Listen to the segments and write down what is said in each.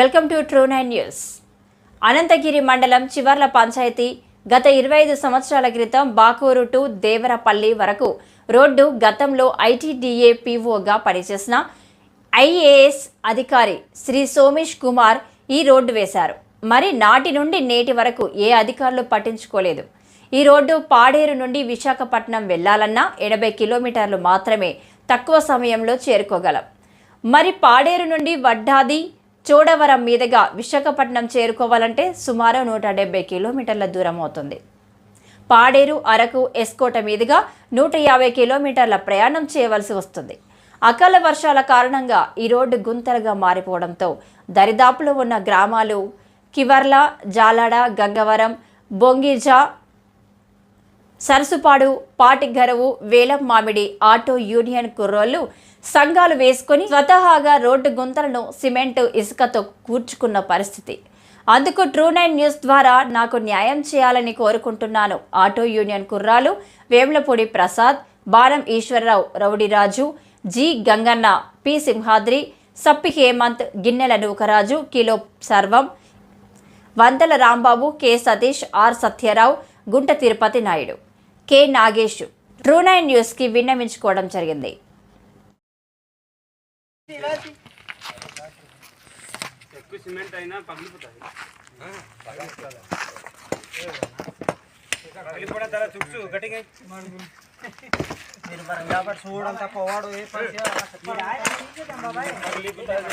Welcome to true nine news. Ananthagiri మండలం చివర్ల పంచాయతీ గత ఇరవై ఐదు సంవత్సరాల క్రితం బాకూరు టు దేవరపల్లి వరకు రోడ్డు గతంలో ఐటీడీఏ పీఓగా పనిచేసిన ఐఏఎస్ అధికారి శ్రీ సోమేష్ కుమార్ ఈ రోడ్డు వేశారు. మరి నాటి నుండి నేటి వరకు ఏ అధికారులు పట్టించుకోలేదు. ఈ రోడ్డు పాడేరు నుండి విశాఖపట్నం వెళ్ళాలన్నా ఎనభై కిలోమీటర్లు మాత్రమే తక్కువ సమయంలో చేరుకోగలం. మరి పాడేరు నుండి వడ్డాది చోడవరం మీదుగా విశాఖపట్నం చేరుకోవాలంటే సుమారు నూట డెబ్బై కిలోమీటర్ల దూరం అవుతుంది. పాడేరు అరకు ఎస్కోట మీదుగా నూట యాభై కిలోమీటర్ల ప్రయాణం చేయవలసి వస్తుంది. అకాల వర్షాల కారణంగా ఈ రోడ్డు గుంతలుగా మారిపోవడంతో దరిదాపులో ఉన్న గ్రామాలు కివర్ల జాలాడ గంగవరం బొంగిజా సరసుపాడు పాటిగరవు వేలం మామిడి ఆటో యూనియన్ కుర్రోళ్ళు సంఘాలు వేసుకొని స్వతహాగా రోడ్డు గుంతలను సిమెంట్ ఇసుకతో కూర్చుకున్న పరిస్థితి. అందుకు ట్రూ నైన్ న్యూస్ ద్వారా నాకు న్యాయం చేయాలని కోరుకుంటున్నాను. ఆటో యూనియన్ కుర్రాలు Vemulapudi Prasad Banam Eswararao రౌడిరాజు G Ganganna P Simhadri Sappi Hemanth Ginnela Nookaraju kilo సర్వం Vanthala Rambabu K Satish R Satyarao Gunta Tirupati Naidu K Nagesh. True nine న్యూస్కి విన్నవించుకోవడం జరిగింది. ఎక్కువ సిమెంట్ అయినా పగిలిపోతుంది పగిలిపోవడం తర్వాత చుట్టూ గట్టిగా. మీరు మరి కాబట్టి చూడంతా పోవాడు ఏ పని చేయాలో? పగిలిపోతుంది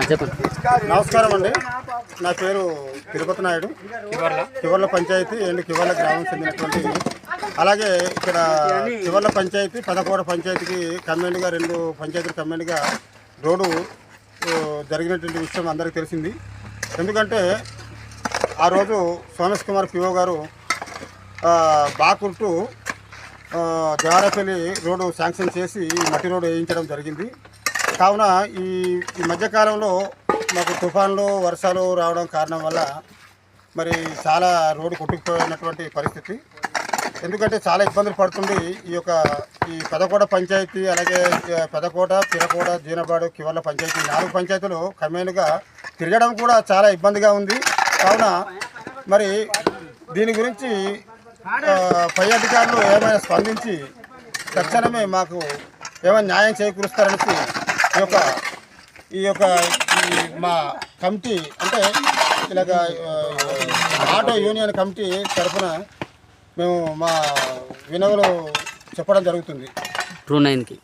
అయిపోతుంది నమస్కారం అండి. నా పేరు తిరుపతి నాయుడు. కివర్ల. పంచాయతీ అండ్ కివర్ల గ్రామం చెందినటువంటి అలాగే ఇక్కడ కివర్ల పంచాయతీ పదకోట పంచాయతీకి కమ్యూనిగా రెండు పంచాయతీలు కమ్యూనిగా రోడ్డు జరిగినటువంటి విషయం అందరికీ తెలిసింది. ఎందుకంటే ఆ రోజు సోమేష్ కుమార్ పిఓ గారు ఆ, దేవరపల్లి రోడ్డు శాంక్షన్ చేసి మట్టి రోడ్డు వేయించడం జరిగింది. కావున ఈ ఈ మధ్యకాలంలో మాకు తుఫాన్లు వర్షాలు రావడం కారణం వల్ల మరి చాలా రోడ్డు కొట్టుకుపోయినటువంటి పరిస్థితి. ఎందుకంటే చాలా ఇబ్బందులు పడుతుంది ఈ యొక్క ఈ పెదకోట పంచాయతీ అలాగే పెదకోట పిరకోట జీనబాడు కివర్ల పంచాయతీ నాలుగు పంచాయతీలు కమ్యూన్గా తిరగడం కూడా చాలా ఇబ్బందిగా ఉంది. కావున మరి దీని గురించి పై అధికారులు ఏమైనా స్పందించి తక్షణమే మాకు ఏమైనా న్యాయం చేకూరుస్తారనేసి ఈ యొక్క ఈ యొక్క ఈ మా కమిటీ అంటే ఇలాగ ఆటో యూనియన్ కమిటీ తరఫున మేము మా వినవులు చెప్పడం జరుగుతుంది. ట్రూ నైన్కి.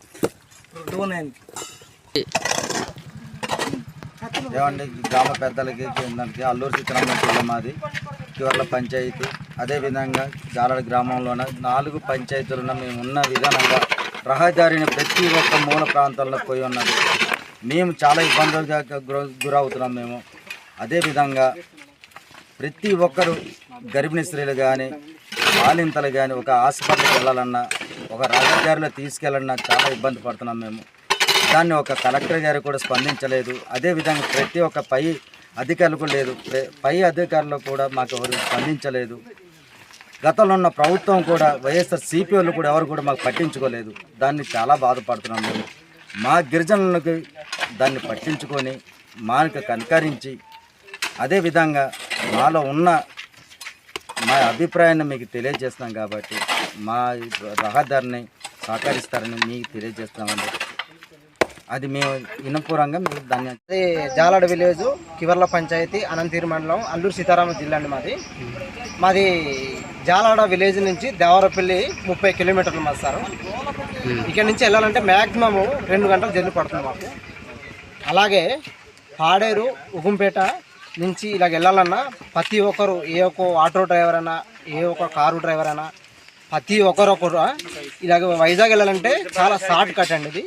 ఏమండి గ్రామ పెద్దలకి కేంద్రానికి అల్లూరు సీతారామన్ జిల్లా మాది చివర్ల పంచాయతీ. అదేవిధంగా జాలడ గ్రామంలోన నాలుగు పంచాయతీలున్న మేము ఉన్న విధానంగా రహదారిని ప్రతి ఒక్క మూల ప్రాంతాల్లో పోయి ఉన్నది. మేము చాలా ఇబ్బందులుగా గురవుతున్నాం మేము. అదేవిధంగా ప్రతి ఒక్కరు గర్భిణీ స్త్రీలు కానీ బాలింతలు కానీ ఒక హాస్పిటల్కి వెళ్ళాలన్నా ఒక రహదారిలో తీసుకెళ్ళాలన్నా చాలా ఇబ్బంది పడుతున్నాం మేము. దాన్ని ఒక కలెక్టర్ గారు కూడా స్పందించలేదు. అదేవిధంగా ప్రతి ఒక్క పై అధికారులకు లేదు. పై అధికారులు కూడా మాకు ఎవరు స్పందించలేదు. గతంలో ఉన్న ప్రభుత్వం కూడా వైఎస్ఆర్ సిపిఓలు కూడా ఎవరు కూడా మాకు పట్టించుకోలేదు. దాన్ని చాలా బాధపడుతున్నాం మేము. మా గిరిజనులకు దాన్ని పట్టించుకొని మాకు కనకరించి అదేవిధంగా మాలో ఉన్న మా అభిప్రాయాన్ని మీకు తెలియజేస్తున్నాం కాబట్టి మా రహదారిని సహకరిస్తారని మీకు తెలియజేస్తున్నామండి. అది మేము ఇనపూరంగా మీరు దాన్ని అది జాలాడ విలేజ్ కివర్ల పంచాయతీ అనంతగిరి మండలం అల్లూరు సీతారామ జిల్లా అండి మాది. మాది జాలాడ విలేజ్ నుంచి దేవరపల్లి ముప్పై కిలోమీటర్లు మా సార్. ఇక్కడ నుంచి వెళ్ళాలంటే మ్యాక్సిమం రెండు గంటలు జర్నీ పడుతుంది మాకు. అలాగే పాడేరు ఉగుంపేట నుంచి ఇలాగ వెళ్ళాలన్నా ప్రతి ఒక్కరు ఏ ఒక్క ఆటో డ్రైవర్ అయినా ఏ ఒక్క కారు డ్రైవర్ అయినా ప్రతి ఒక్కరు ఒకరు ఇలాగ వైజాగ్ వెళ్ళాలంటే చాలా షార్ట్ కట్ అండి ఇది.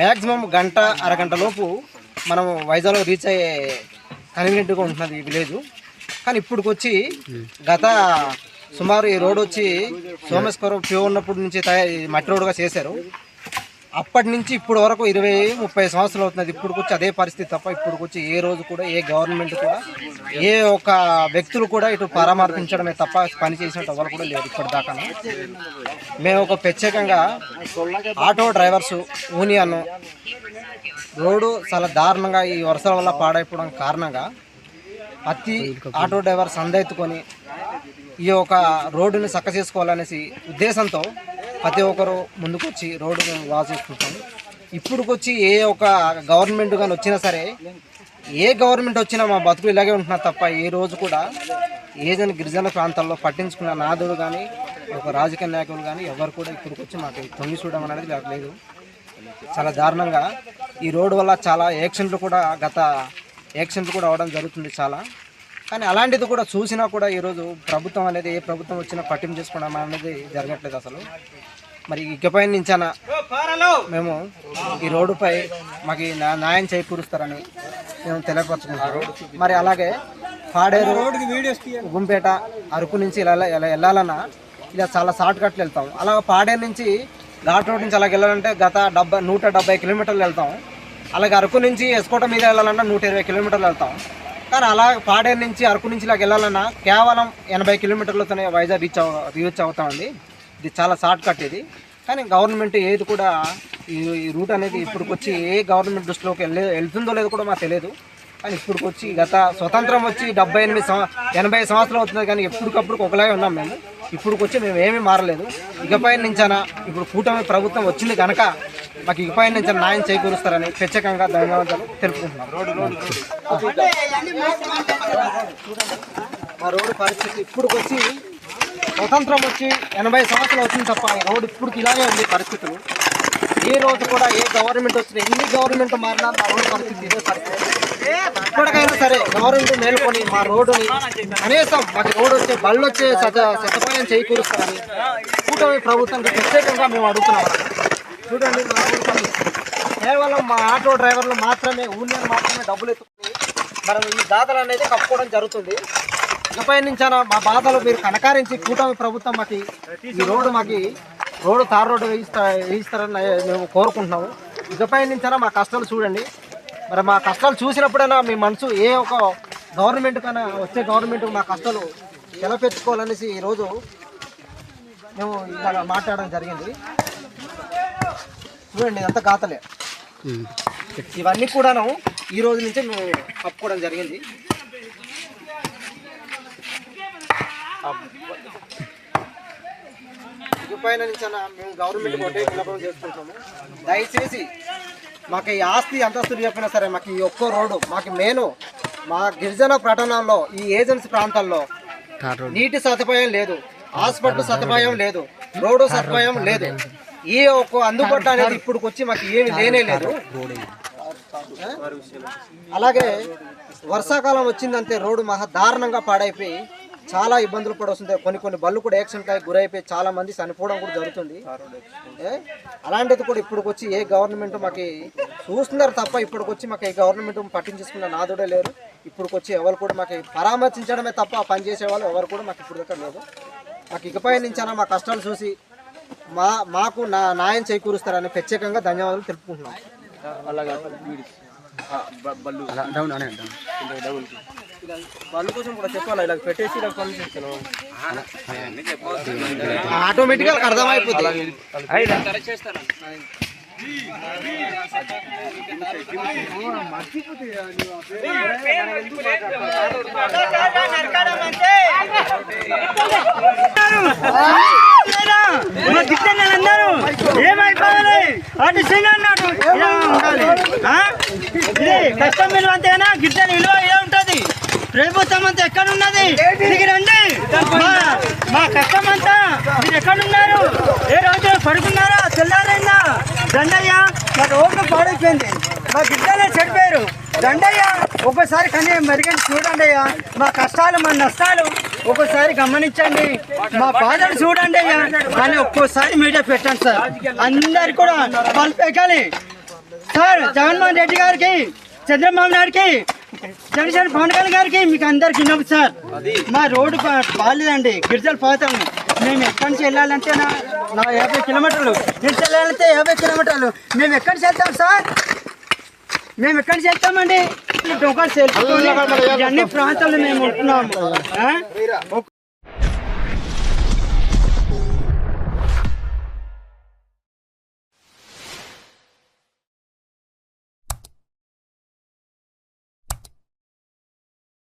మ్యాక్సిమం గంట అరగంట లోపు మనం వైజాగ్లో రీచ్ అయ్యే కన్వీనియంట్గా ఉంటున్నది ఈ విలేజ్. కానీ ఇప్పుడుకొచ్చి గత సుమారు ఈ రోడ్ వచ్చి సోమేశ్వరం ప్యూ ఉన్నప్పటి నుంచి తయారు మట్టి రోడ్డుగా చేశారు. అప్పటి నుంచి ఇప్పుడు వరకు ఇరవై ముప్పై సంవత్సరాలు అవుతున్నది. ఇప్పుడు వచ్చి అదే పరిస్థితి తప్ప ఇప్పుడు వచ్చి ఏ రోజు కూడా ఏ గవర్నమెంట్ కూడా ఏ ఒక్క వ్యక్తులు కూడా ఇటు పరామర్శించడమే తప్ప పని చేసినట్టు ఎవరు కూడా లేరు ఇప్పటిదాకా. మేము ఒక ప్రత్యేకంగా ఆటో డ్రైవర్స్ యూనియన్ రోడ్డు చాలా దారుణంగా ఈ వర్షాల వల్ల పాడైపోవడం కారణంగా ప్రతి ఆటో డ్రైవర్ సందెత్తుకొని ఈ యొక్క రోడ్డుని చక్క చేసుకోవాలనేసి ఉద్దేశంతో ప్రతి ఒక్కరు ముందుకొచ్చి రోడ్డును బాగా చేసుకుంటాం ఇప్పుడుకొచ్చి ఏ ఒక గవర్నమెంట్ కానీ వచ్చినా సరే ఏ గవర్నమెంట్ వచ్చినా మా బతుకులు ఇలాగే ఉంటున్నారు తప్ప ఏ రోజు కూడా ఏదైనా గిరిజన ప్రాంతాల్లో పట్టించుకున్న నాదుడు కానీ ఒక రాజకీయ నాయకులు కానీ ఎవరు కూడా ఇక్కడికి వచ్చి మాకు తొంగి చూడడం అనేది నాకు లేదు. చాలా దారుణంగా ఈ రోడ్డు వల్ల చాలా యాక్సిడెంట్లు కూడా గత యాక్సిడెంట్లు కూడా అవడం జరుగుతుంది చాలా. కానీ అలాంటిది కూడా చూసినా కూడా ఈరోజు ప్రభుత్వం అనేది ఏ ప్రభుత్వం వచ్చినా పట్టింపు చేసుకోవడం అనేది జరగట్లేదు అసలు. మరి ఇకపై నుంచైనా మేము ఈ రోడ్డుపై మాకు ఈ న్యాయం చేకూరుస్తారని మేము తెలియపరచుకుంటారు మరి అలాగే పాడేరు గుంపేట అరకు నుంచి ఇలా ఇలా వెళ్ళాలన్నా ఇలా చాలా షార్ట్ కట్లు వెళ్తాం. అలా పాడేరు నుంచి ఘాట్ రోడ్ నుంచి అలాగ వెళ్ళాలంటే గత డెబ్బై నూట డెబ్బై కిలోమీటర్లు వెళ్తాం. అలాగే అరకు నుంచి ఎస్కోట మీద వెళ్ళాలన్నా నూట ఇరవై కిలోమీటర్లు వెళ్తాం. కానీ అలా పాడేరు నుంచి అరకు నుంచి ఇలాగ వెళ్ళాలన్నా కేవలం ఎనభై కిలోమీటర్లతోనే వైజాగ్ రీచ్ అవ రీచ్ అవుతామండి ఇది చాలా షార్ట్ కట్ ఇది. కానీ గవర్నమెంట్ ఏది కూడా ఈ ఈ రూట్ అనేది ఇప్పటికొచ్చి ఏ గవర్నమెంట్ దృష్టిలోకి వెళ్ళే వెళ్తుందో లేదో కూడా మాకు తెలియదు కానీ ఇప్పటికొచ్చి గత స్వతంత్రం వచ్చి డెబ్బై ఎనిమిది సంవ ఎనభై సంవత్సరాలు అవుతుంది కానీ ఎప్పటికప్పుడు ఒకలాగే ఉన్నాం మేము. ఇప్పుడుకొచ్చి మేము ఏమీ మారలేదు. ఇకపై నుంచైనా ఇప్పుడు కూటమి ప్రభుత్వం వచ్చింది కనుక మాకు ఇకపై నుంచి న్యాయం చేకూరుస్తారని ప్రత్యేకంగా ధన్యవాదాలు తెలుపుకుంటున్నాం. మా రోడ్డు పరిస్థితి ఇప్పుడుకొచ్చి స్వతంత్రం వచ్చి ఎనభై సంవత్సరాలు అవుతుంది తప్ప రోడ్డు ఇప్పుడు ఇలాగే ఉంది పరిస్థితులు. ఏ రోజు కూడా ఏ గవర్నమెంట్ వచ్చినా ఎన్ని గవర్నమెంట్ మారినా మా రోడ్డు పరిస్థితి ఇదే పరిస్థితి. ఇప్పటికైనా సరే గవర్నమెంట్ మేల్కొని మా రోడ్డుని కనీసం మాకు రోడ్డు వచ్చే బళ్ళు వచ్చే సత సదుపాయం చేకూరుస్తారని కూటమి ప్రభుత్వానికి ప్రత్యేకంగా మేము అడుగుతున్నాం. చూడండి కేవలం మా ఆటో డ్రైవర్లు మాత్రమే యూనియన్ మాత్రమే డబ్బులు ఎత్తుకుని మనం ఈ దాతలు అనేది కప్పుకోవడం జరుగుతుంది. ఇకపై నుంచైనా మా బాధలు మీరు కనకారించి కూటమి ప్రభుత్వం మాకు ఈ రోడ్డు మాకు రోడ్డు తార్ రోడ్డు వేయిస్తా వేయిస్తారని మేము కోరుకుంటున్నాము. ఇకపై నుంచైనా మా కష్టాలు చూడండి. మరి మా కష్టాలు చూసినప్పుడైనా మీ మనసు ఏ ఒక గవర్నమెంట్ కన్నా వచ్చే గవర్నమెంట్ మా కష్టాలు తెలపెట్టుకోవాలనేసి ఈరోజు మేము ఇలా మాట్లాడడం జరిగింది. చూడండి ఇదంతా గాతలే. ఇవన్నీ కూడాను ఈ రోజు నుంచే మేము కప్పుకోవడం జరిగింది. ఇకపైన నుంచి మేము గవర్నమెంట్ ఒకటే విన్నపం చేసుకుంటాము. దయచేసి మాకు ఈ ఆస్తి అంతస్తులు చెప్పినా సరే మాకు ఈ ఒక్క రోడ్డు మాకు మెయిన్ మా గిరిజన పట్టణాల్లో ఈ ఏజెన్సీ ప్రాంతాల్లో నీటి సదుపాయం లేదు హాస్పిటల్ సదుపాయం లేదు రోడ్డు సదుపాయం లేదు. ఈ ఒక్క అందుబాటులో అనేది ఇప్పుడు వచ్చి మాకు ఏమి లేనే లేదు. అలాగే వర్షాకాలం వచ్చిందంటే రోడ్డు మహా దారుణంగా పాడైపోయి చాలా ఇబ్బందులు పడొస్తుంటాయి కొన్ని కొన్ని బళ్ళు కూడా యాక్సిడెంట్ గురైపోయి చాలా మంది చనిపోవడం కూడా జరుగుతుంది. ఏ? అలాంటిది కూడా ఇప్పటికొచ్చి ఏ గవర్నమెంట్ మాకు చూస్తున్నారు తప్ప ఇప్పటికొచ్చి మాకు ఏ గవర్నమెంట్ పట్టించుకున్న నాదుడే లేరు. ఇప్పటికొచ్చి ఎవరు కూడా మాకు పరామర్శించడమే తప్ప పనిచేసే వాళ్ళు ఎవరు కూడా మాకు ఇప్పుడు దగ్గర లేదు మాకు ఇకపై నుంచైనా మా కష్టాలు చూసి మా మాకు నా న్యాయం చేకూరుస్తారని ప్రత్యేకంగా ధన్యవాదాలు తెలుపుకుంటున్నాం. కోసం కూడా చెప్పాలి? ఇలా పెట్టేసి ఇలా పని చేస్తాను. ఆటోమేటిక్గా అర్థమైపోతుంది అందరూ ఏమైపోవాలి? అటు సింగ్ అన్నాడు ఇలా ఉండాలి. ఆ? ఇది కష్టం విలువ అంతేనా గిట్టని విలువ ఇలా ఉంటది. ప్రభుత్వం అంతా ఎక్కడ ఉన్నది దిగి రండి. మా కష్టం అంతా మీరు ఎక్కడున్నారు? ఏ రోజు పడుకున్నారా? తెల్లారైందా? దండయ్య మా రోడ్డు పాడైపోయింది. మా గిడ్డలే చెడిపోయారు. దండయ్య ఒక్కసారి కానీ మరిగని చూడండి అయ్యా మా కష్టాలు మా నష్టాలు ఒక్కోసారి గమనించండి. మా బాధలు చూడండి అయ్యా కానీ ఒక్కోసారి మీడియా పెట్టండి సార్. అందరు కూడా వాళ్ళు సార్ జగన్మోహన్ రెడ్డి గారికి చంద్రబాబు నాయుడికి జనసేన పవన్ కళ్యాణ్ గారికి మీకు అందరికి నవ్వు సార్. మా రోడ్డు బాగాలేదండి గిరిజలు పోతాం మేము ఎక్కడి నుంచి వెళ్ళాలంటే నా నా యాభై కిలోమీటర్లు. గిరిజలు వెళ్ళాలంటే యాభై కిలోమీటర్లు. మేము ఎక్కడి నుంచి వెళ్తాం సార్? మేము ఎక్కడి నుంచి వెళ్తామండి? డొంకలు సెల్ఫ్ అన్ని ప్రాంతాల్లో మేము ఉంటున్నాము?